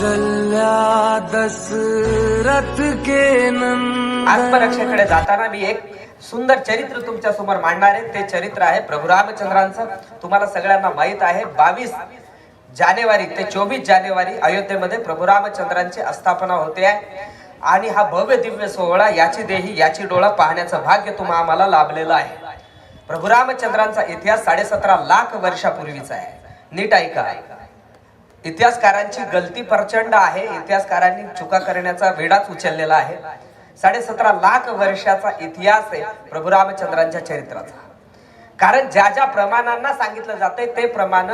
कौशल्या दशरथ के नंदन। आत्मरक्षेकडे जाताना मी एक सुंदर चरित्र तुमच्यासमोर मांडणार आहे. ते चरित्र आहे प्रभू रामचंद्रांचं. तुम्हाला सगळ्यांना माहीत आहे बावीस जानेवारी ते चोवीस जानेवारी अयोध्येमध्ये प्रभू रामचंद्रांची आस्थापना होते आहे. आणि हा भव्य दिव्य सोहळा याची देही याची डोळा पाहण्याचं भाग्य तुम्हा आम्हाला लाभलेलं आहे. प्रभू रामचंद्रांचा इतिहास साडेसतरा लाख वर्षापूर्वीचा आहे. नीट ऐका. इतिहासकारांची गलती प्रचंड आहे. इतिहासकारांनी चुका करण्याचा वेडाच उचललेला आहे. साडेसतरा लाख वर्षाचा इतिहास आहे प्रभू रामचंद्रांच्या चरित्राचा. कारण ज्या ज्या प्रमाणांना सांगितलं जातंय ते प्रमाण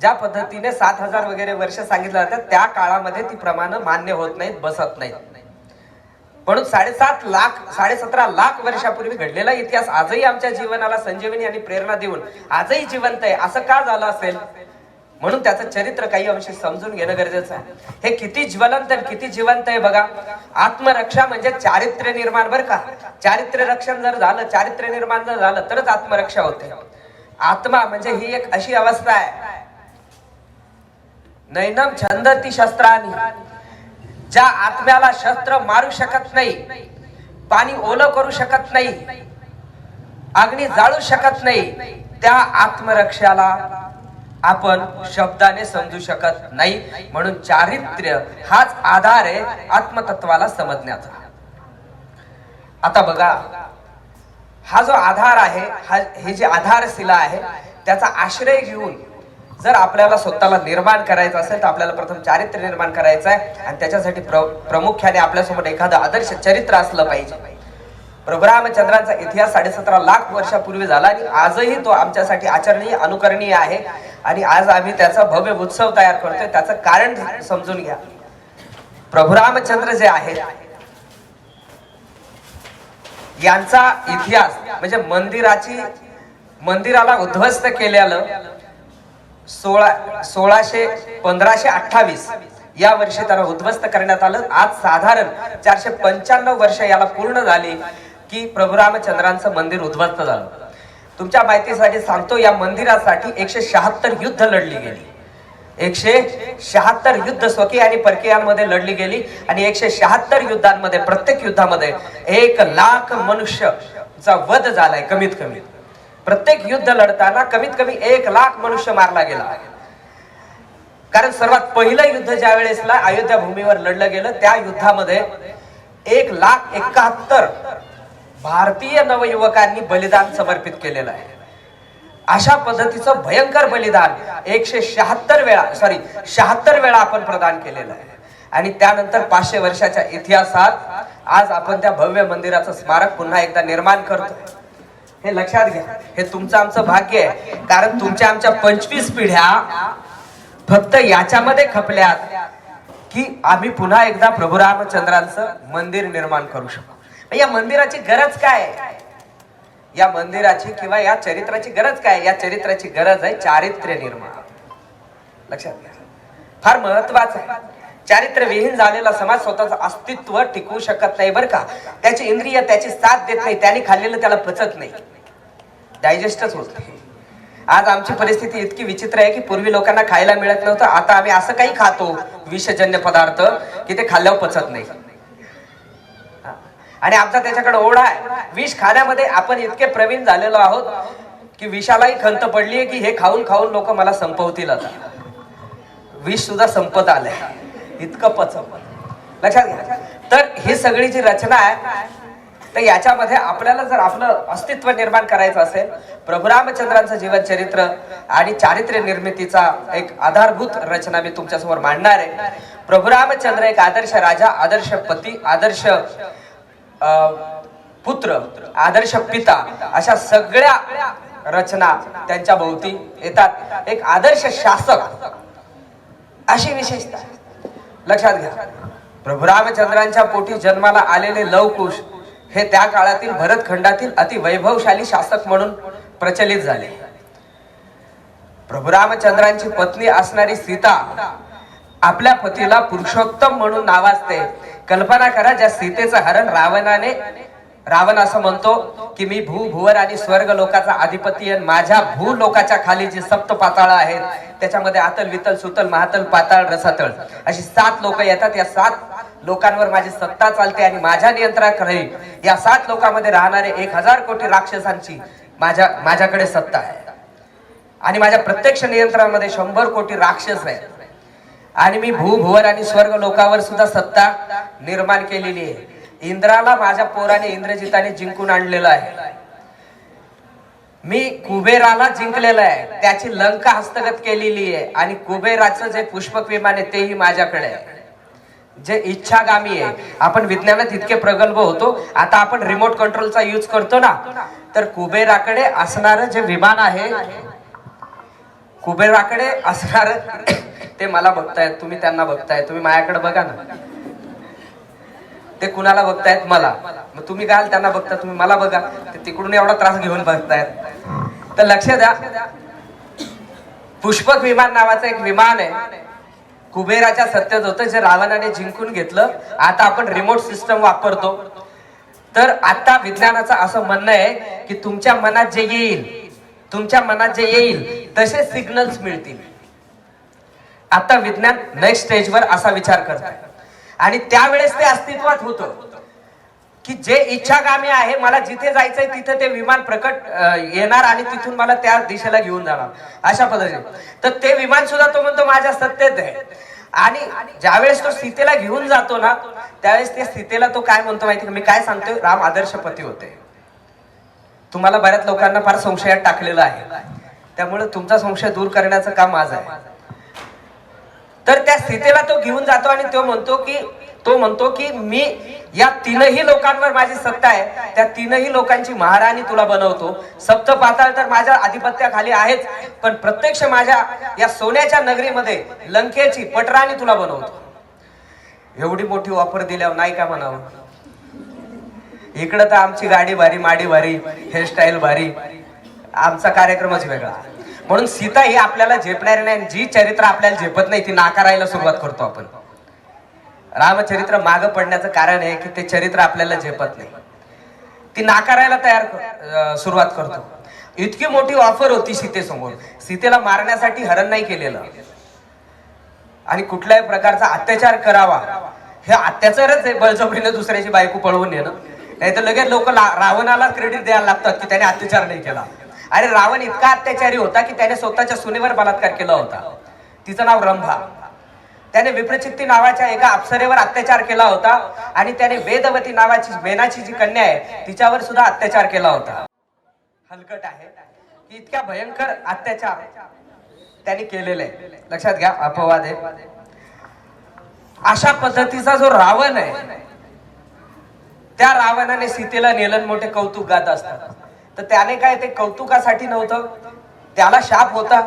ज्या पद्धतीने सात हजार वगैरे वर्ष सांगितलं जातात त्या काळामध्ये ती प्रमाण मान्य होत नाहीत बसत नाहीत. म्हणून साडेसात लाख साडेसतरा लाख वर्षापूर्वी घडलेला इतिहास आजही आमच्या जीवनाला संजीवनी आणि प्रेरणा देऊन आजही जिवंत आहे. असं का झालं असेल? म्हणून त्याचं चरित्र काही अंशी समजून घेणं गरजेचं आहे. हे किती ज्वलंत आहे किती जिवंत आहे बघा. आत्मरक्षा म्हणजे चारित्र्य निर्माण बरं का. चारित्र्य रक्षण जर झालं चारित्र्य निर्माण जर झालं तरच आत्मरक्षा होते. आत्मा म्हणजे ही एक अशी अवस्था आहे. नैनम छंदती शस्त्रानी ज्या आत्म्याला शस्त्र मारू शकत नाही पाणी ओलं करू शकत नाही अग्नी जाळू शकत नाही त्या आत्मरक्षाला आपण शब्दाने समजू शकत नाही. म्हणून चारित्र्य हाच आधार आहे आत्मतत्वाला समजण्याचा. आता बघा हा जो आधार आहे हा हे जे आधारशिला आहे त्याचा आश्रय घेऊन जर आपल्याला स्वतःला निर्माण करायचं असेल तर आपल्याला प्रथम चारित्र्य निर्माण करायचं आहे. आणि त्याच्यासाठी प्र प्रामुख्याने आपल्यासोबत एखादं आदर्श चरित्र असलं पाहिजे. प्रभू रामचंद्रांचा इतिहास साडेसतरा लाख वर्षापूर्वी झाला आणि आजही तो आमच्यासाठी आचरणीय अनुकरणीय आहे. आणि आज आम्ही त्याचा भव्य उत्सव तयार करतोय. त्याचं कारण समजून घ्या. प्रभू रामचंद्र जे आहेत यांचा इतिहास म्हणजे मंदिराची मंदिराला उद्ध्वस्त केल्यानं सोळा सोळाशे पंधराशे अठ्ठावीस या वर्षी त्याला उद्ध्वस्त करण्यात आलं. आज साधारण चारशे पंच्याण्णव वर्ष याला पूर्ण झाली. की प्रभू रामचंद्रांचं मंदिर उद्ध्वस्त झालं. तुमच्या माहितीसाठी सांगतो या मंदिरासाठी एकशे शहात्तर युद्ध लढली गेली. एकशे शहात्तर युद्ध स्वकीय आणि परकीयांमध्ये लढली गेली आणि एकशे शहात्तर युद्धांमध्ये प्रत्येक युद्धामध्ये एक लाख मनुष्यचा वध झालाय कमीत कमी. प्रत्येक युद्ध लढताना कमीत कमी एक लाख मनुष्य मारला गेला. कारण सर्वात पहिलं युद्ध ज्या वेळेसला अयोध्या भूमीवर लढलं गेलं त्या युद्धामध्ये एक लाख एकाहत्तर भारतीय नवयुवकांनी बलिदान समर्पित केलेलं आहे. अशा पद्धतीचं भयंकर बलिदान एकशे शहात्तर वेळा सॉरी शहात्तर वेळा आपण प्रदान केलेलं आहे. आणि त्यानंतर पाचशे वर्षाच्या इतिहासात आज आपण त्या भव्य मंदिराचं स्मारक पुन्हा एकदा निर्माण करतो हे लक्षात घ्या. हे तुमचं आमचं भाग्य आहे. कारण तुमच्या आमच्या पंचवीस पिढ्या फक्त याच्यामध्ये खपल्यात की आम्ही पुन्हा एकदा प्रभू रामचंद्रांचं मंदिर निर्माण करू शकू. या मंदिराची गरज काय? या मंदिराची किंवा या चरित्राची गरज काय? या चरित्राची गरज आहे चारित्र्य निर्माण. लक्षात घ्या. फार महत्वाचं आहे. चारित्र्य विहीन झालेला समाज स्वतःच अस्तित्व टिकवू शकत नाही बरं का. त्याची इंद्रिय त्याची साथ देत नाही. त्याने खाल्लेलं त्याला पचत नाही. डायजेस्टच होत नाही. आज आमची परिस्थिती इतकी विचित्र आहे की पूर्वी लोकांना खायला मिळत नव्हतं. आता आम्ही असं काही खातो. विषजन्य पदार्थ की ते खाल्ल्यावर पचत नाही. आणि आमचा त्याच्याकडे ओढा आहे. विष खाण्यामध्ये आपण इतके प्रवीण झालेलो आहोत की विषालाही खंत पडली आहे की हे खाऊन खाऊन लोक मला संपवतील आता. विष सुद्धा संपत आलंय. इतकं पच लक्षात घ्या. तर ही सगळी जी रचना आहे तर याच्यामध्ये आपल्याला जर आपलं अस्तित्व निर्माण करायचं असेल प्रभू रामचंद्रांचं जीवन चरित्र आणि चारित्र्य निर्मितीचा एक आधारभूत रचना मी तुमच्यासमोर मांडणार आहे. प्रभू रामचंद्र एक आदर्श राजा आदर्श पती आदर्श पुत्र आदर्श पिता अशा सगळ्या रचना त्यांच्या भोवती येतात. एक आदर्श शासक अशी विशेषता. लक्षात घ्या. प्रभू रामचंद्रांच्या पोटी जन्माला आलेले लवकुश हे त्या काळातील भरतखंडातील अति वैभवशाली शासक म्हणून प्रचलित झाले. प्रभू रामचंद्रांची पत्नी असणारी सीता आपल्या पतीला पुरुषोत्तम म्हणून नावाजते. कल्पना करा ज्या सीतेचं हरण रावणाने रावण असं म्हणतो की मी भू भुवर आणि स्वर्ग लोकाचा अधिपती आहे. माझ्या भू लोकाच्या खाली जी सप्त पाताळ आहेत त्याच्यामध्ये आतल वितल सुतल महातल पाताळ रसातळ अशी सात लोक येतात. या सात लोकांवर माझी सत्ता चालते आणि माझ्या नियंत्रणाखाली या सात लोकांमध्ये राहणारे एक हजार कोटी राक्षसांची माझ्या माझ्याकडे सत्ता आहे. आणि माझ्या प्रत्यक्ष नियंत्रणामध्ये शंभर कोटी राक्षस आहेत. आणि मी भू भुवर आणि स्वर्ग लोकावर सुद्धा सत्ता निर्माण केलेली आहे. इंद्राला माझ्या पोराने इंद्रजिताने जिंकून आणलेलं आहे. मी कुबेराला जिंकलेलं आहे. त्याची लंका हस्तगत केलेली आहे. आणि कुबेराचं जे पुष्पक विमान आहे तेही माझ्याकडे आहे. जे इच्छागामी आहे. आपण विज्ञानात इतके प्रगल्भ होतो. आता आपण रिमोट कंट्रोलचा यूज करतो ना. तर कुबेराकडे असणार जे विमान आहे कुबेराकडे असणार ते मला बघताय तुम्ही त्यांना बघताय तुम्ही माझ्याकडे बघा ना. ते कुणाला बघतायत? मला. मग तुम्ही काय त्यांना बघता. तुम्ही मला बघा. ते तिकडून एवढा त्रास घेऊन बघतायत तर लक्ष द्या. पुष्पक विमान नावाचं एक विमान आहे. कुबेराच्या सत्तेत होतं. जे रावणाने जिंकून घेतलं. आता आपण रिमोट सिस्टम वापरतो. तर आता विज्ञानाचं असं म्हणणं आहे की तुमच्या मनात जे येईल तुमच्या मनात जे येईल तसे सिग्नल्स मिळतील. आता विज्ञान नेक्स्ट स्टेजवर असा विचार करत आणि त्यावेळेस ते अस्तित्वात होतं. की जे इच्छागामी आहे मला जिथे जायचंय तिथे ते विमान प्रकट येणार आणि तिथून मला त्या दिशेला घेऊन जाणार. अशा पद्धतीने. तर ते विमान सुद्धा तो म्हणतो माझ्या सत्तेत आहे. आणि ज्यावेळेस तो सीतेला घेऊन जातो ना त्यावेळेस त्या सीतेला तो काय म्हणतो माहिती का? मी काय सांगतोय? राम आदर्शपती होते. तुम्हाला बऱ्याच लोकांना फार संशयात टाकलेलं आहे. त्यामुळे तुमचा संशय दूर करण्याचं काम माझं आहे. तर त्या स्थितीला तो घेऊन जातो आणि तो म्हणतो की तो म्हणतो की मी या तीनही लोकांवर माझी सत्ता आहे. त्या तीनही लोकांची महाराणी तुला बनवतो. सप्त पाताळ तर माझ्या आधिपत्याखाली आहेच पण प्रत्यक्ष माझ्या या सोन्याच्या नगरीमध्ये लंकेची पटराणी तुला बनवतो. एवढी मोठी ऑफर दिल्यावर नाही का म्हणावं? इकडं तर आमची गाडी भारी माडी भारी हेअरस्टाईल भारी. आमचा कार्यक्रमच वेगळा. म्हणून सीता ही आपल्याला झेपणारी नाही जी चरित्र आपल्याला झेपत नाही ती नाकारायला सुरुवात करतो आपण. रामचरित्र मागं पडण्याचं कारण आहे की ते चरित्र आपल्याला झेपत नाही. ती नाकारायला तयार सुरुवात करतो. इतकी मोठी ऑफर होती सीतेसमोर. सीतेला मारण्यासाठी हरण नाही केलेलं. आणि कुठल्याही प्रकारचा अत्याचार करावा हे अत्याचारच आहे. बळजबरीने दुसऱ्याची बायको पळवून नेणं. नाही तर लगेच लोक रावणाला क्रेडिट द्यायला लागतात की त्याने अत्याचार नाही केला. अरे रावण इतका अत्याचारी होता की त्याने स्वतःच्या सुनेवर बलात्कार केला होता. तिचं नाव रंभा. त्याने विप्रचित्ती नावाच्या एका अप्सरेवर अत्याचार केला होता आणि त्याने वेदवती नावाची मेनाची जी कन्या आहे तिच्यावर सुद्धा अत्याचार केला होता. हलकट आहे की इतक्या भयंकर अत्याचार त्यांनी केलेले आहे लक्षात घ्या अपवाद आहे. अशा पद्धतीचा जो रावण आहे त्या रावणाने सीतेला नेलन मोठे कौतुक गात असतात. तर त्याने काय ते कौतुकासाठी नव्हतं? त्याला शाप होता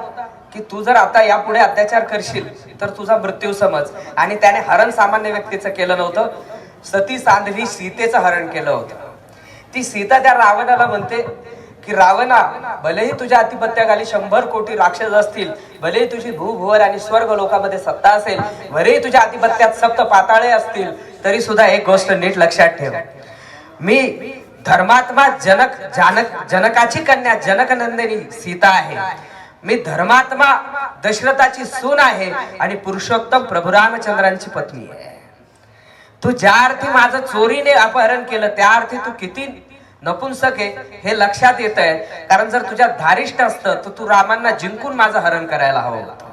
की तू जर आता यापुढे अत्याचार करशील तर तुझा मृत्यू समज. आणि त्याने हरण सामान्य व्यक्तीचं केलं नव्हतं. सती सांधवी सीतेचं हरण केलं होतं. ती सीता त्या रावणाला म्हणते की रावणा भलेही तुझ्या आधिपत्याखाली शंभर कोटी राक्षस असतील भलेही तुझी भूभुवर आणि स्वर्ग लोकांमध्ये सत्ता असेल भलेही तुझ्या आधिपत्यात सप्त पाताळे असतील तरी सुद्धा एक गोष्ट नीट लक्षात ठेव. मी धर्मात्मा जनक जानक जनकाची कन्या जनकनंदिनी सीता आहे. मी धर्मात्मा दशरथाची सून आहे आणि पुरुषोत्तम प्रभू रामचंद्रांची पत्नी आहे. तू ज्या अर्थी माझं चोरीने अपहरण केलं त्या अर्थी तू किती नपुंसक आहे हे लक्षात येत आहे कारण जर तुझ्या धारिष्ट असतं तर तू रामांना जिंकून माझं हरण करायला हवं होतं.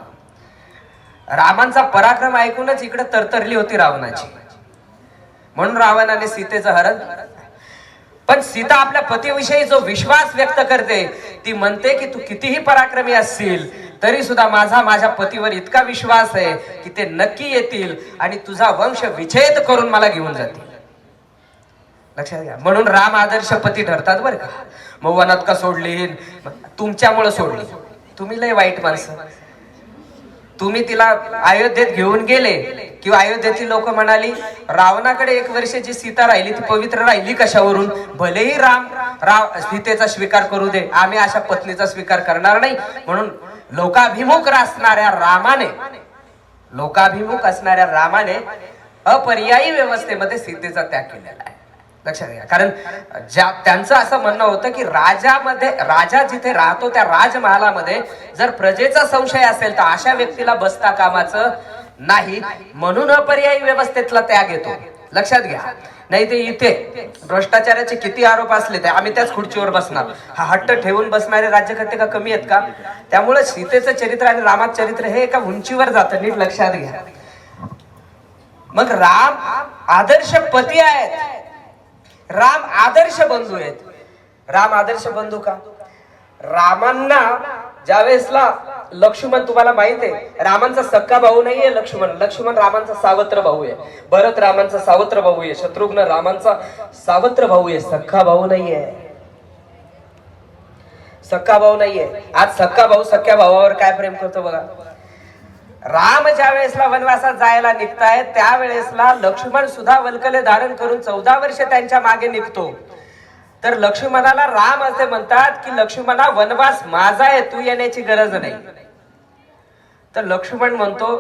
रामांचा पराक्रम ऐकूनच इकडे तरतरली होती रावणाची. म्हणून रावणाने सीतेचं हरण पण सीता आपल्या पतीविषयी जो विश्वास व्यक्त करते ती म्हणते की तू कितीही पराक्रमी असशील तरी सुद्धा माझा माझ्या पतीवर इतका विश्वास आहे की ते नक्की येतील आणि तुझा वंश विच्छेद करून मला घेऊन जातील. लक्षात घ्या. म्हणून राम आदर्श पती ठरतात बरं का. मग वनात का सोडली? तुमच्यामुळे सोडली. तुम्ही लय वाईट माणसं. तुम्ही तिला अयोध्येत घेऊन गेले. किंवा अयोध्येतील लोक म्हणाली रावणाकडे एक वर्ष जी सीता राहिली ती पवित्र राहिली कशावरून? भलेही राम राव सीतेचा स्वीकार करू दे आम्ही अशा पत्नीचा स्वीकार करणार नाही. म्हणून लोकाभिमुख असणाऱ्या रामाने लोकाभिमुख असणाऱ्या रामाने अपर्यायी व्यवस्थेमध्ये सीतेचा त्याग केलेला आहे. लक्षात घ्या. कारण ज्या त्यांचं असं म्हणणं होतं की राजामध्ये राजा जिथे राहतो त्या राजमहालामध्ये जर प्रजेचा संशय असेल तर अशा व्यक्तीला बसता कामाचं नाही म्हणून अपर्यायी व्यवस्थेतला त्याग येतो. लक्षात घ्या. नाही ते इथे भ्रष्टाचाराचे किती आरोप असले ते आम्ही त्याच खुर्चीवर बसणार. हा हट्ट ठेवून बसणारे राज्यकर्ते का कमी आहेत का? त्यामुळे सीतेचं चरित्र आणि रामाचं चरित्र हे एका उंचीवर जातं नीट लक्षात घ्या. मग राम आदर्श पती आहेत. राम आदर्श बंधू आहेत. राम आदर्श बंधू का? रामांना ज्यावेळेसला लक्ष्मण तुम्हाला माहीत आहे रामांचा सक्का भाऊ नाहीये लक्ष्मण. लक्ष्मण रामांचा सावत्र भाऊ आहे. भरत रामांचा सावत्र भाऊ आहे. शत्रुघ्न रामांचा सावत्र भाऊ आहे. सख्खा भाऊ नाहीये. सक्का भाऊ नाहीये. आज सक्का भाऊ सख्या भावावर काय प्रेम करतो बघा. राम ज्या वेळेसला वनवासात जायला निघतायत त्यावेळेसला लक्ष्मण सुद्धा वल्कले धारण करून चौदा वर्ष त्यांच्या मागे निघतो. तर लक्ष्मणाला राम असे म्हणतात की लक्ष्मणा वनवास माझा आहे तू येण्याची गरज नाही. तर लक्ष्मण म्हणतो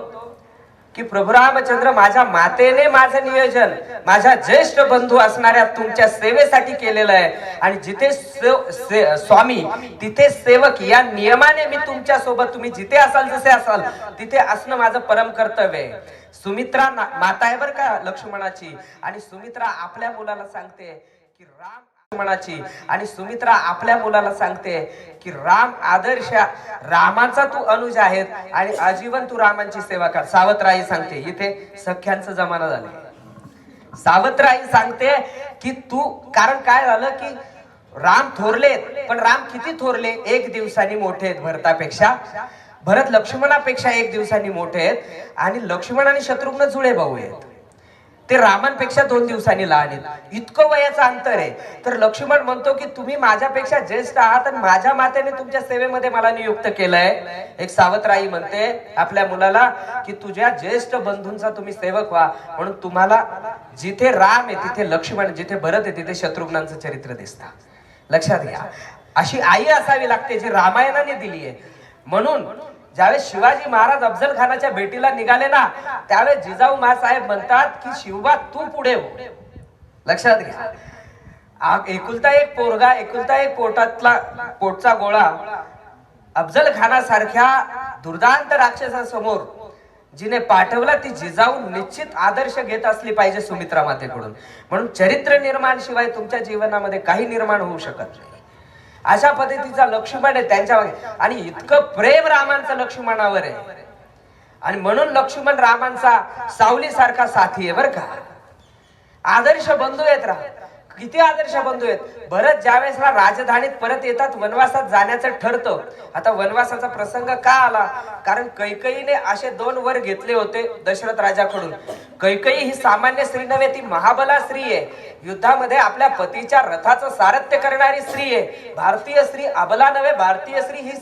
की प्रभू रामचंद्र माझ्या मातेने माझं नियोजन माझ्या ज्येष्ठ बंधू असणाऱ्या तुमच्या सेवेसाठी केलेलं आहे. आणि जिथे से- स्वामी तिथे सेवक या नियमाने मी तुमच्यासोबत तुम्ही जिथे असाल जसे असाल तिथे असणं माझं परम कर्तव्य आहे. सुमित्रा माता आहे बर का लक्ष्मणाची. आणि सुमित्रा आपल्या मुलाला सांगते की राम लक्ष्मणाची. आणि सुमित्रा आपल्या मुलाला सांगते की राम आदर्श रामाचा तू अनुज आहेत आणि आजीवन तू रामांची सेवा कर. सावत्राई सांगते इथे सख्यांचा जमाना झाले सावत्राई सांगते की तू कारण काय झालं की राम थोरलेत पण राम किती थोरले? एक दिवसानी मोठे आहेत भरतापेक्षा. भरत लक्ष्मणापेक्षा एक दिवसानी मोठे आहेत आणि लक्ष्मण आणि शत्रुघ्न जुळे भाऊ आहेत. ते रामांपेक्षा दोन दिवसांनी लहान आहेत. इतकं वयाचं अंतर आहे. तर लक्ष्मण म्हणतो की तुम्ही माझ्यापेक्षा ज्येष्ठ आहात आणि माझ्या मातेने तुमच्या सेवेमध्ये मला नियुक्त केलंय. एक सावत्राई म्हणते आपल्या मुलाला की तुझ्या ज्येष्ठ बंधूंचा तुम्ही सेवक व्हा. म्हणून तुम्हाला जिथे राम आहे तिथे लक्ष्मण जिथे भरत आहे तिथे शत्रुघ्नांचं चरित्र दिसतं. लक्षात घ्या. अशी आई असावी लागते जी रामायणाने दिली आहे म्हणून ज्यावेळेस शिवाजी महाराज अफजल खानाच्या भेटीला निघाले ना त्यावेळेस जिजाऊ महासाहेब म्हणतात की शिवबा तू पुढे हो. लक्षात घ्या. एकुलता एक पोरगा एकुलता एक पोटातला पोटचा गोळा अफजल खानासारख्या दुर्दांत राक्षसासमोर जिने पाठवला ती जिजाऊ निश्चित आदर्श घेत असली पाहिजे सुमित्रा मातेकडून. म्हणून चरित्र निर्माण शिवाय तुमच्या जीवनामध्ये काही निर्माण होऊ शकत नाही. अशा पद्धतीचा लक्ष्मण आहे त्यांच्या मागे आणि इतकं प्रेम रामांचं लक्ष्मणावर आहे. आणि म्हणून लक्ष्मण रामांचा सावली सारखा साथी आहे बरं का. आदर्श बंधू आहेत राम. किती आदर्श बंधू आहेत? भरत ज्यावेळेसला राजधानीत परत येतात वनवासात जाण्याचं ठरतं. आता वनवासाचा प्रसंग का आला? कारण कैकईने असे दोन वर घेतले होते दशरथ राजाकडून. कैकई ही सामान्य स्त्री नव्हे ती महाबला स्त्री आहे. युद्धामध्ये आपल्या पतीच्या रथाचं सारथ्य करणारी स्त्री आहे. भारतीय स्त्री अबला नव्हे भारतीय स्त्री ही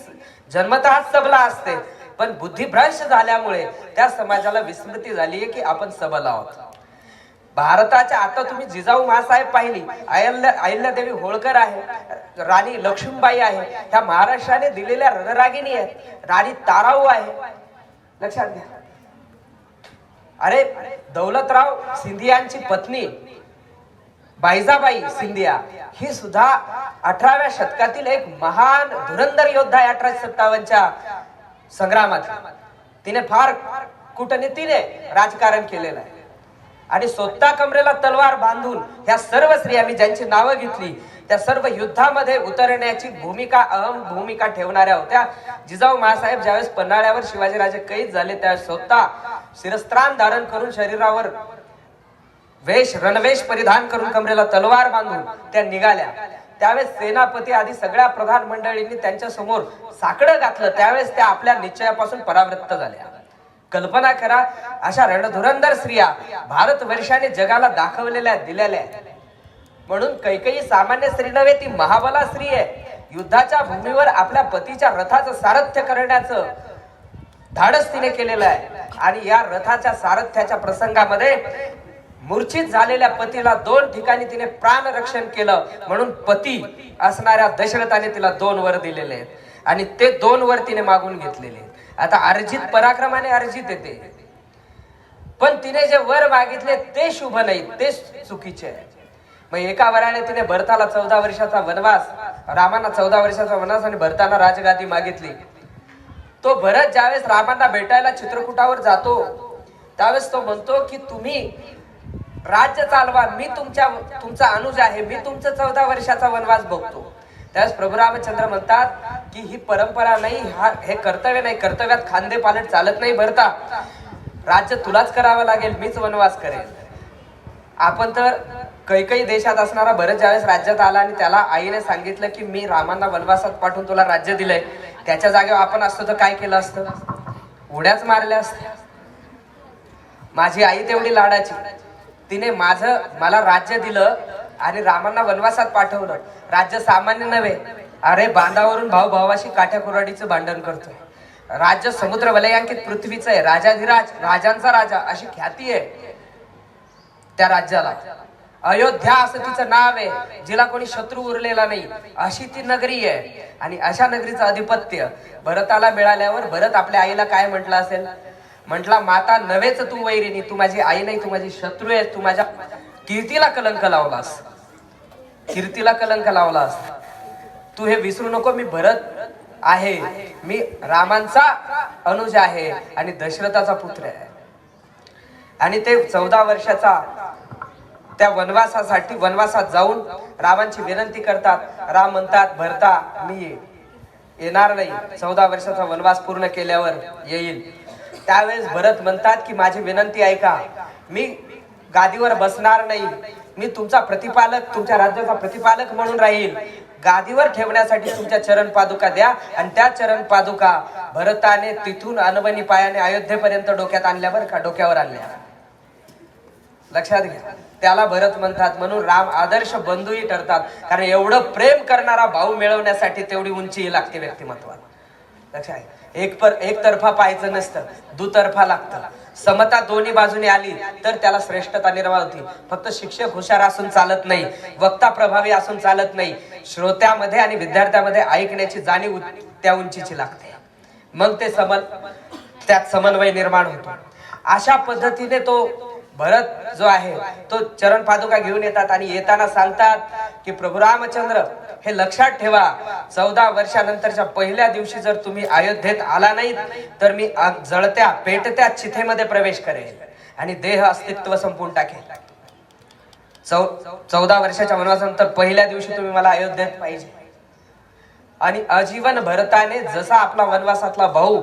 जन्मतः सबला असते. पण बुद्धिभ्रंश झाल्यामुळे त्या समाजाला विस्मृती झाली आहे की आपण सबल आहोत. भारताच्या आता तुम्ही जिजाऊ मासाहेब पाहिली अहिल्या अहिल्यादेवी होळकर आहे राणी लक्ष्मीबाई आहे ह्या महाराष्ट्राने दिलेल्या रणरागिणी आहेत राणी ताराऊ आहे. लक्षात घ्या. अरे दौलतराव सिंधियांची पत्नी बाईजाबाई सिंधिया ही सुद्धा अठराव्या शतकातील एक महान धुरंधर योद्धा आहे अठराशे सत्तावन्नच्या संग्रामात. तिने फार कूटनीतीने राजकारण केलेलं आहे. आणि स्वतः कमरेला तलवार बांधून ह्या सर्व स्त्रिया मी ज्यांची नावं घेतली त्या सर्व युद्धामध्ये उतरण्याची भूमिका अहम भूमिका ठेवणाऱ्या होत्या. जिजाऊ महासाहेब ज्यावेळेस पन्हाळ्यावर शिवाजीराजे कैद झाले त्यावेळेस स्वतः शिरस्त्राण धारण करून शरीरावर वेश रणवेश परिधान करून कमरेला तलवार बांधून त्या निघाल्या. त्यावेळेस सेनापती आदी सगळ्या प्रधान मंडळींनी त्यांच्यासमोर साकडं घातलं. त्यावेळेस त्या आपल्या निश्चयापासून परावृत्त झाल्या. कल्पना करा अशा रणधुरंदर स्त्रिया भारत वर्षाने जगाला दाखवलेल्या दिलेल्या आहेत. म्हणून कैकई सामान्य स्त्री नव्हे ती महाबला स्त्री आहे. युद्धाच्या भूमीवर आपल्या पतीच्या रथाचं सारथ्य करण्याचं धाडस तिने केलेलं आहे. आणि या रथाच्या सारथ्याच्या प्रसंगामध्ये मूर्छित झालेल्या पतीला दोन ठिकाणी तिने प्राण रक्षण केलं. म्हणून पती असणाऱ्या दशरथाने तिला दोन वर दिलेले आहेत. आणि ते दोन वर तिने मागून घेतलेले आता अर्जित पराक्रमाने अर्जित येते पण तिने जे वर मागितले ते शुभ नाही ते चुकीचे आहे. मग एका वराने तिने भरताला चौदा वर्षाचा वनवास रामांना चौदा वर्षाचा वनवास आणि भरताना राजगादी मागितली. तो भरत ज्यावेळेस रामांना भेटायला चित्रकुटावर जातो त्यावेळेस तो म्हणतो की तुम्ही राज्य चालवा मी तुमच्या तुमचा अनुज आहे मी तुमचा चौदा वर्षाचा वनवास बघतो. त्यावेळेस प्रभू रामचंद्र म्हणतात की ही परंपरा नाही हा हे कर्तव्य नाही कर्तव्यात खांदे पालट चालत नाही भरता. राज्य तुलाच करावं लागेल मीच वनवास करेल आपण तर काही काही देशात असणारा भरत ज्यावेळेस राज्यात आला आणि त्याला आईने सांगितलं की मी रामांना वनवासात पाठवून तुला राज्य दिलंय त्याच्या जागेवर आपण असतो तर काय केलं असतं? उड्याच मारल्या असत्या. माझी आई तेवढी लाडाची. तिने माझं मला राज्य दिलं अरे रामांना वनवासात पाठवलं. राज्य सामान्य नव्हे. अरे बांधावरून भाऊ भावाशी काठ्याकुराडीचं भांडण करतोय. राज्य समुद्र वलयांकित पृथ्वीचं आहे. राजाधिराज राजांचा राजा अशी ख्याती आहे त्या राज्याला. अयोध्या असं तिचं नाव आहे जिला कोणी शत्रू उरलेला नाही. अशी ती नगरी आहे. आणि अशा नगरीचं अधिपत्य भरताला मिळाल्यावर भरत आपल्या आईला काय म्हटलं असेल? म्हटला माता नव्हेच तू वैरिणी. तू माझी आई नाही तू माझी शत्रू आहे तू माझ्या कीर्तीला कलंक लावलास. कीर्तीला कलंक लावलास. तू हे विसरू नको मी भरत आहे. मी रामांचा अनुज आहे आणि दशरथाचा पुत्र आहे. आणि ते चौदा वर्षाचा त्या वनवासासाठी वनवासात जाऊन रामांची विनंती करतात. राम म्हणतात भरता मी येणार नाही. चौदा वर्षाचा वनवास पूर्ण केल्यावर येईल त्यावेळेस भरत म्हणतात की माझी विनंती ऐका. मी गादीवर बसणार नाही. मी तुमचा प्रतिपालक तुमच्या राज्याचा प्रतिपालक म्हणून राहील. गादीवर ठेवण्यासाठी तुमच्या चरण पादुका द्या आणि त्या चरण पादुका भरताने तिथून अनवनी पायाने अयोध्येपर्यंत डोक्यात आणल्या बरं का? डोक्यावर आणल्या. लक्षात घ्या. त्याला भरत म्हणतात म्हणून राम आदर्श बंधूही ठरतात. कारण एवढं प्रेम करणारा भाऊ मिळवण्यासाठी तेवढी उंची लागते व्यक्तिमत्वात. लक्षात एक पर एक तर्फा पाहायचं नसतं. दुतर्फा लागतं. समता दोन्ही बाजूने आली तर त्याला श्रेष्ठता निर्माण होती. फक्त शिक्षक हुशार असून चालत नाही वक्ता प्रभावी असून चालत नाही. श्रोत्यामध्ये आणि विद्यार्थ्यामध्ये ऐकण्याची जाणीव त्या उंचीची लागते. मग ते समन त्यात समन्वय निर्माण होतो. अशा पद्धतीने तो भरत जो आहे तो चरण पादुका घेऊन येतात आणि येताना सांगतात की प्रभू रामचंद्र हे लक्षात ठेवा. चौदा वर्षानंतरच्या पहिल्या दिवशी जर तुम्ही अयोध्येत आला नाहीत तर मी जळत्या पेटत्या चिथेमध्ये प्रवेश करेल आणि देह अस्तित्व संपून टाकेल. चौ चौदा वर्षाच्या वनवासानंतर पहिल्या दिवशी तुम्ही मला अयोध्येत पाहिजे. आणि आजीवन भरताने जसा आपला वनवासातला भाऊ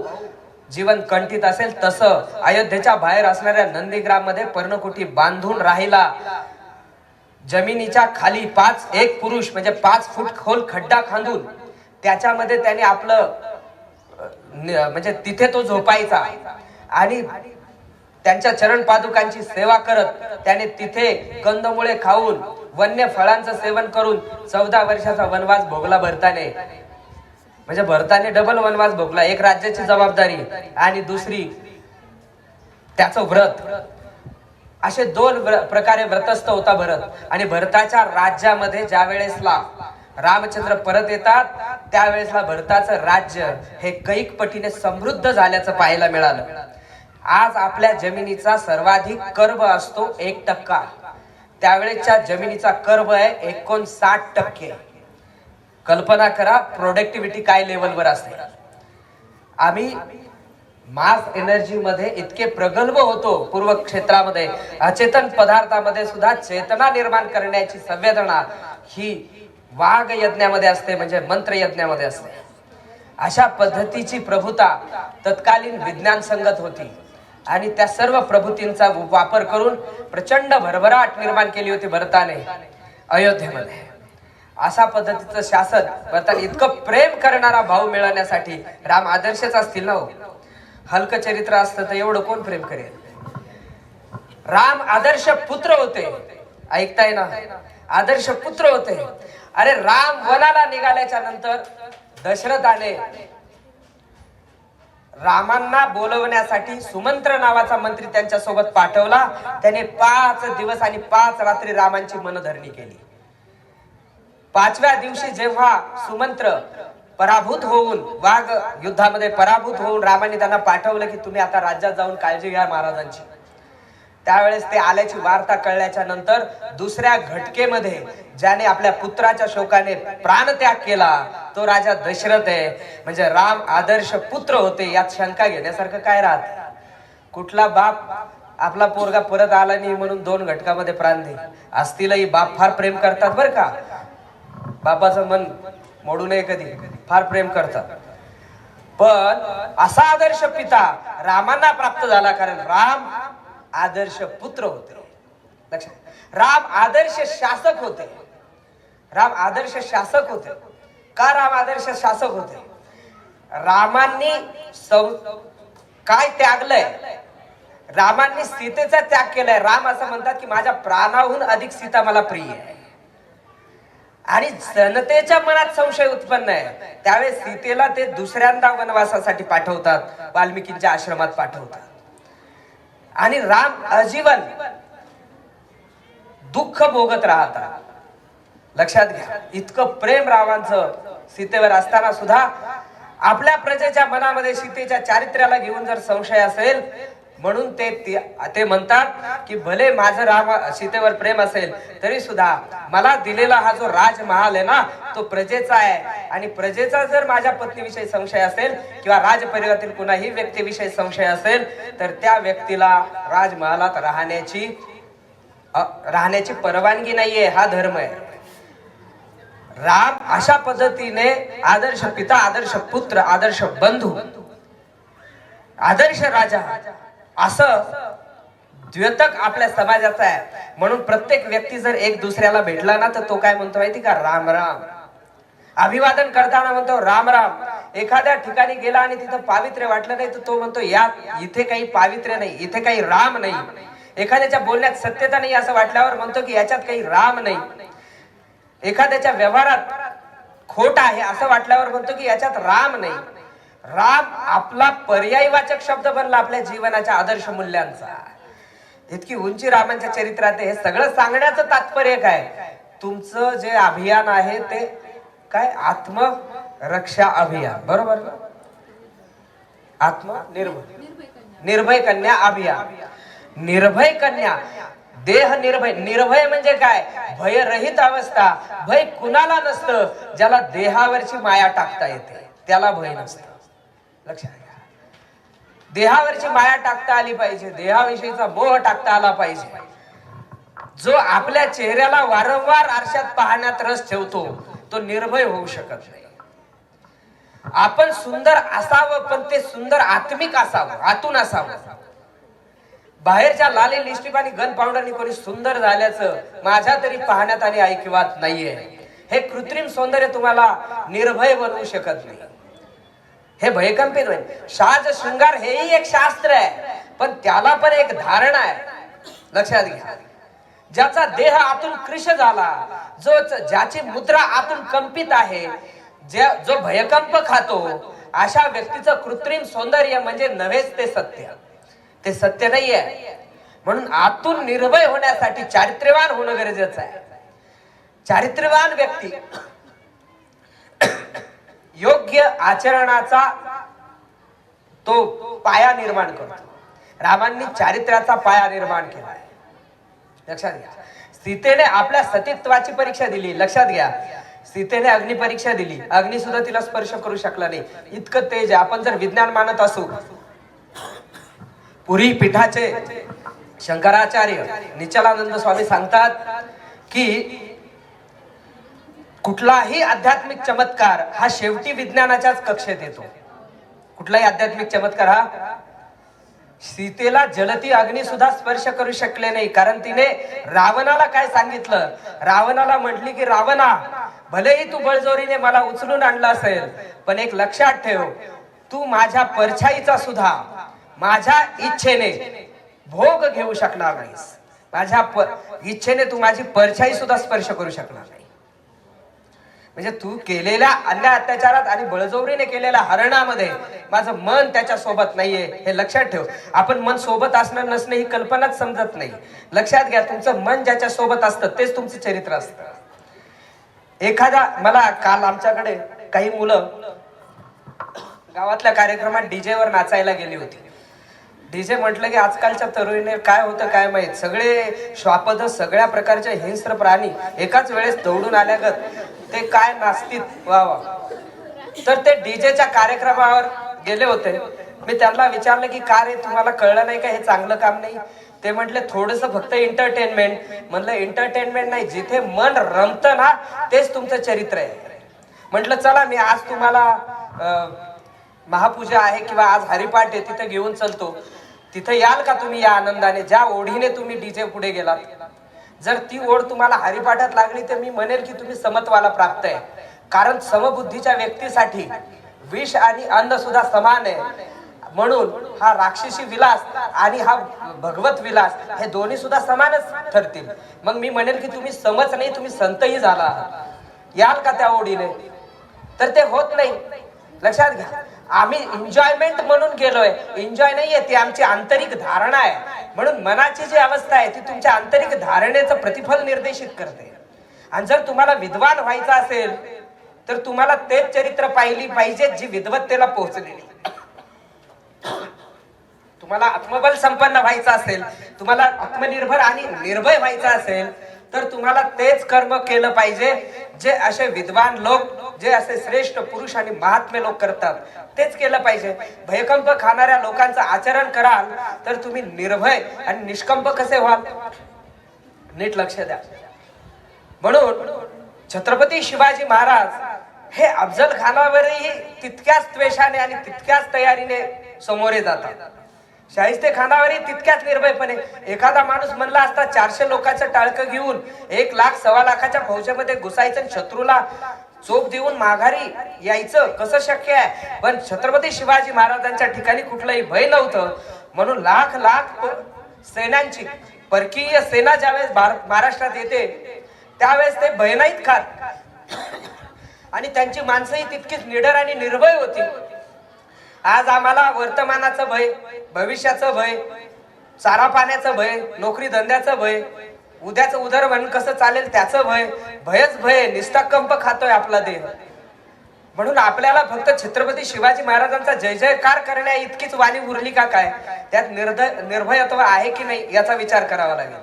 जीवन कंठित असेल तसं अयोध्येच्या बाहेर असणाऱ्या नंदीग्राममध्ये पर्णकुटी बांधून राहिला. जमिनीच्या खाली पाच एक पुरुष म्हणजे पाच फूट खोल खड्डा खांदून त्याच्यामध्ये त्याने आपलं न- म्हणजे तिथे तो झोपायचा. आणि त्यांच्या चरण पादुकांची सेवा करत त्याने तिथे कंदमुळे खाऊन वन्य फळांचं सेवन करून चौदा वर्षाचा वनवास भोगला भरताने. म्हणजे भरताने डबल वनवास भोगला. एक राज्याची जबाबदारी आणि दुसरी त्याचं व्रत. असे दोन प्रकारे व्रतस्थ होता भरत. आणि भरताच्या राज्यामध्ये ज्या वेळेसला रामचंद्र परत येतात त्यावेळेसला भरताचं राज्य हे कैक पटीने समृद्ध झाल्याचं पाहायला मिळालं. आज आपल्या जमिनीचा सर्वाधिक कर्ब असतो एक टक्का. त्यावेळेच्या जमिनीचा कर्ब आहे एकोणसाठ टक्के. कल्पना करा प्रोडक्टिव्हिटी काय लेवलवर असते. आम्ही मास एनर्जी मध्ये इतके प्रगल्भ होतो पूर्व क्षेत्रामध्ये अचेतन पदार्थामध्ये सुद्धा चेतना निर्माण करण्याची संवेदना ही वाघ यज्ञामध्ये असते म्हणजे मंत्र यज्ञामध्ये असते. अशा पद्धतीची प्रभुता तत्कालीन विज्ञान संगत होती. आणि त्या सर्व प्रभूतींचा वापर करून प्रचंड भरभराट निर्माण केली होती भरताने अयोध्येमध्ये. अशा पद्धतीचं शासन भरताने इतकं प्रेम करणारा भाऊ मिळवण्यासाठी राम आदर्शच असतील ना हो? हलकं चरित्र असतं तर एवढं कोण प्रेम करेल? राम आदर्श पुत्र होते. ऐकताय ना? आदर्श पुत्र होते. अरे राम वनाला निघाल्याच्या नंतर दशरथाने रामांना बोलवण्यासाठी सुमंत्र नावाचा मंत्री त्यांच्यासोबत पाठवला. त्याने पाच दिवस आणि पाच रात्री रामांची मनधरणी केली. पाचव्या दिवशी जेव्हा सुमंत्र पराभूत होऊन वाघ युद्धामध्ये पराभूत होऊन रामाने त्यांना पाठवलं की तुम्ही आता राज्यात जाऊन काळजी घ्या महाराजांची. त्यावेळेस ते आल्याची वार्ता कळल्याच्या नंतर दुसऱ्या घटकेमध्ये ज्याने आपल्या पुत्राच्या शोकाने प्राणत्याग केला तो राजा दशरथ आहे. म्हणजे राम आदर्श पुत्र होते यात शंका घेण्यासारखं काय राहत? कुठला बाप आपला पोरगा परत आला नाही म्हणून दोन घटकामध्ये प्राण दे? असतीलही बाप फार प्रेम करतात बर का? बाबाचं मन मोडू नये कधी. फार प्रेम करतात. पण असा आदर्श पिता रामांना प्राप्त झाला कारण राम आदर्श पुत्र होते. लक्षात राम आदर्श शासक होते. राम आदर्श शासक होते. का राम आदर्श शासक होते? रामांनी सं- काय त्यागलंय? रामांनी सीतेचा त्याग केलाय. राम असं म्हणतात की माझ्या प्राणाहून अधिक सीता मला प्रिय आहे. आणि जनतेच्या मनात संशय उत्पन्न आहे. त्यावेळेस सीतेला ते दुसऱ्यांदा वनवासासाठी पाठवतात वाल्मिकींच्या आश्रमात पाठवतात. आणि राम आजीवन दुःख भोगत राहतात. लक्षात घ्या इतकं प्रेम रावांचं सीतेवर असताना सुद्धा आपल्या प्रजेच्या मनामध्ये सीतेच्या चारित्र्याला घेऊन जर संशय असेल म्हणून ते ते- म्हणतात की भले माझं राम सीतेवर प्रेम असेल तरी सुद्धा मला दिलेला हा जो राजमहाल आहे ना तो प्रजेचा आहे. आणि प्रजेचा जर माझ्या पत्नीविषयी संशय असेल किंवा राजपरिवारातील कुणाही व्यक्तीविषयी संशय असेल तर त्या व्यक्तीला राजमहालात राहण्याची राहण्याची परवानगी नाहीये हा धर्म आहे. राम अशा पद्धतीने आदर्श पिता आदर्श पुत्र आदर्श बंधू आदर्श राजा असं द्योतक आपल्या समाजाचा आहे. म्हणून प्रत्येक व्यक्ती जर एक दुसऱ्याला भेटला ना तर तो काय म्हणतो माहिती का? राम राम. अभिवादन करताना म्हणतो राम राम. एखाद्या ठिकाणी गेला आणि तिथं पावित्र्य वाटलं नाही तर तो म्हणतो या इथे काही पावित्र्य नाही इथे काही राम नाही. एखाद्याच्या बोलण्यात सत्यता नाही असं वाटल्यावर म्हणतो की याच्यात काही राम नाही. एखाद्याच्या व्यवहारात खोट आहे असं वाटल्यावर म्हणतो की याच्यात राम नाही. राम आपला पर्यायवाचक शब्द बनला आपल्या जीवनाच्या आदर्श मूल्यांचा. इतकी उंची रामांच्या चरित्रात हे सगळं सांगण्याचं तात्पर्य काय? तुमचं जे अभियान आहे ते काय? आत्मरक्षा अभियान. बरोबर ना? आत्म निर्भय निर्भय कन्या अभियान. निर्भय कन्या. देह निर्भय. निर्भय म्हणजे काय? भयरहित अवस्था. भय कुणाला नसतं ज्याला देहावरची माया टाकता येते. त्याला भय नसतं. लक्षात घ्या. देहावरची माया टाकता आली पाहिजे देहाविषयीचा बोह टाकता आला पाहिजे. जो आपल्या चेहऱ्याला वारंवार आरशात पाहण्यात रस ठेवतो तो निर्भय होऊ शकत नाही. आपण सुंदर असावं पण ते सुंदर आत्मिक असावं आतून असावं. बाहेरच्या लाली लिपस्टिक आणि गन पावडरनी कोणी सुंदर झाल्याचं माझ्या तरी पाहण्यात आणि ऐकिवात नाहीये. हे कृत्रिम सौंदर्य तुम्हाला निर्भय बनवू शकत नाही. हे भयकंपित होईल. साज शृंगार हेही एक शास्त्र आहे. पण त्याला पण एक धारणा आहे. लक्षात घ्या. ज्याचा देह आतून कृश झाला जो ज्याची मुद्रा आतून कंपित आहे ज्या जो भयकंप खातो अशा व्यक्तीचं कृत्रिम सौंदर्य म्हणजे नव्हेच ते सत्य. ते सत्य नाही आहे म्हणून आतून निर्भय होण्यासाठी चारित्र्यवान होणं गरजेचं आहे. चारित्र्यवान व्यक्ती योग्य आचरणाचा तो पाया निर्माण करतो. रामांनी चारित्र्याचा पाया निर्माण केला लक्षात घ्या. सीतेने आपल्या सतीत्वाची परीक्षा दिली. लक्षात घ्या. सीतेने अग्नि परीक्षा दिली. अग्नि सुद्धा तिला स्पर्श करू शकला नाही. इतकं तेज आहे. आपण जर विज्ञान मानत असू पुरी पीठाचे शंकराचार्य निचलानंद स्वामी सांगतात की कुठलाही आध्यात्मिक चमत्कार हा शेवटी विज्ञानाच्याच कक्षेत येतो. कुठलाही आध्यात्मिक चमत्कार हा सीतेला जलती अग्नी सुद्धा स्पर्श करू शकले नाही. कारण तिने रावणाला काय सांगितलं? रावणाला म्हटली की रावणा भलेही तू बळजोरीने मला उचलून आणलं असेल पण एक लक्षात ठेव तू माझ्या परछाईचा सुद्धा माझ्या इच्छेने भोग घेऊ शकणार नाहीस. माझ्या प- इच्छेने तू माझी परछाई सुद्धा स्पर्श करू शकणार म्हणजे तू केलेल्या अन्य अत्याचारात आणि बळजोरीने केलेल्या हरणामध्ये माझं मन त्याच्या सोबत नाहीये हे लक्षात ठेव. आपण मन सोबत असणं नसणं ही कल्पनाच समजत नाही. लक्षात घ्या तुमचं मन ज्याच्या सोबत असतं तेच तुमचं चरित्र असतं. एखादा मला काल आमच्याकडे काही मुलं गावातल्या कार्यक्रमात डीजेवर नाचायला गेली होती. डीजे म्हटलं की आजकालच्या तरुणीने काय होतं काय माहीत? सगळे श्वापद सगळ्या प्रकारचे हिंस्र प्राणी एकाच वेळेस दौडून आल्यागत ते काय नाचतीत वा वा. तर ते डीजेच्या कार्यक्रमावर गेले होते. मी त्यांना विचारलं की का रे तुम्हाला कळलं नाही का हे चांगलं काम नाही? ते म्हटले थोडस फक्त एंटरटेनमेंट म्हणलं एंटरटेनमेंट नाही जिथे मन रमतं ना तेच तुमचं चरित्र आहे. म्हटलं चला मी आज तुम्हाला महापूजा आहे किंवा आज हरिपाठ आहे तिथे घेऊन चलतो. तिथे याल का तुम्ही या आनंदाने? ज्या ओढीने तुम्ही डीजे पुढे गेलात. जर ती ओढ तुम्हाला हरिपाठात लागली तर मी म्हणेल की तुम्ही समत्वाला प्राप्त आहे. कारण समबुद्धीच्या व्यक्तीसाठी विष आणि अन्न सुद्धा समान आहे. म्हणून हा राक्षसी विलास आणि हा भगवत विलास हे दोन्ही सुद्धा समानच ठरतील. मग मी म्हणेल की तुम्ही समज नाही तुम्ही संतही झाला आहात. याल का त्या ओढीने? तर ते होत नाही. लक्षात घ्या. आम्ही एन्जॉयमेंट म्हणून गेलोय. एन्जॉय नाहीये ती आमची आंतरिक धारणा आहे. म्हणून मनाची जी अवस्था आहे ती तुमच्या आंतरिक धारणेचं प्रतिफल निर्देशित करते. आणि जर तुम्हाला विद्वान व्हायचं असेल तर तुम्हाला तेच चरित्र पाहिली पाहिजे जी विद्वत्तेला पोहोचलेली. तुम्हाला आत्मबल संपन्न व्हायचं असेल तुम्हाला आत्मनिर्भर आणि निर्भय व्हायचं असेल तर तुम्हाला तेच कर्म केलं पाहिजे जे असे विद्वान लोक जे असे श्रेष्ठ पुरुष आणि महात्मे लोक करतात तेच केलं पाहिजे. भयकंप खाणाऱ्या लोकांचं आचरण कराल तर तुम्ही निर्भय आणि निष्कंप कसे व्हाल? नीट लक्ष द्या. म्हणून छत्रपती शिवाजी महाराज हे अफजल खानावरही तितक्याच द्वेषाने आणि तितक्याच तयारीने समोरे जातात. शाहिस्ते खानावरही तितक्याच निर्भयपणे. एखादा माणूस म्हणला असता चारशे लोकांचं टाळकं घेऊन एक लाख सव्वा लाखाच्या फौजेमध्ये घुसायचं शत्रूला चोप देऊन माघारी यायचं कसं शक्य आहे? पण छत्रपती शिवाजी महाराजांच्या ठिकाणी कुठलंही भय नव्हतं. म्हणून लाख लाख सेनांची परकीय सेना ज्यावेळेस भार- महाराष्ट्रात येते त्यावेळेस ते भय नाहीत खात. आणि त्यांची माणसंही तितकीच निडर आणि निर्भय होती. आज आम्हाला वर्तमानाचं भय भविष्याचं भय चारा पाण्याचं भय नोकरी धंद्याचं भय उद्याचं उदर म्हणून कसं चालेल त्याचं भय. भयच भय. निष्ठाकंप खातोय आपला देह. म्हणून आपल्याला फक्त छत्रपती शिवाजी महाराजांचा जय जयकार करण्या इतकीच वाणी उरली का काय? त्यात निर्दय निर्भयत्व आहे की नाही याचा विचार करावा लागेल.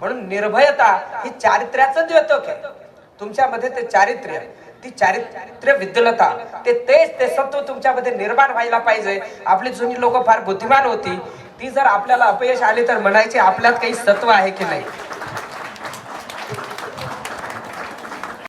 म्हणून निर्भयता ही चारित्र्याचं द्योतक आहे. तुमच्यामध्ये ते चारित्र्य ती चारित्र्य विद्वलता ते तेच ते सत्व तुमच्यामध्ये निर्माण व्हायला पाहिजे. आपली जुनी लोक फार बुद्धिमान होती. ती जर आपल्याला अपयश आली तर म्हणायचे आपल्यात काही सत्व आहे की नाही?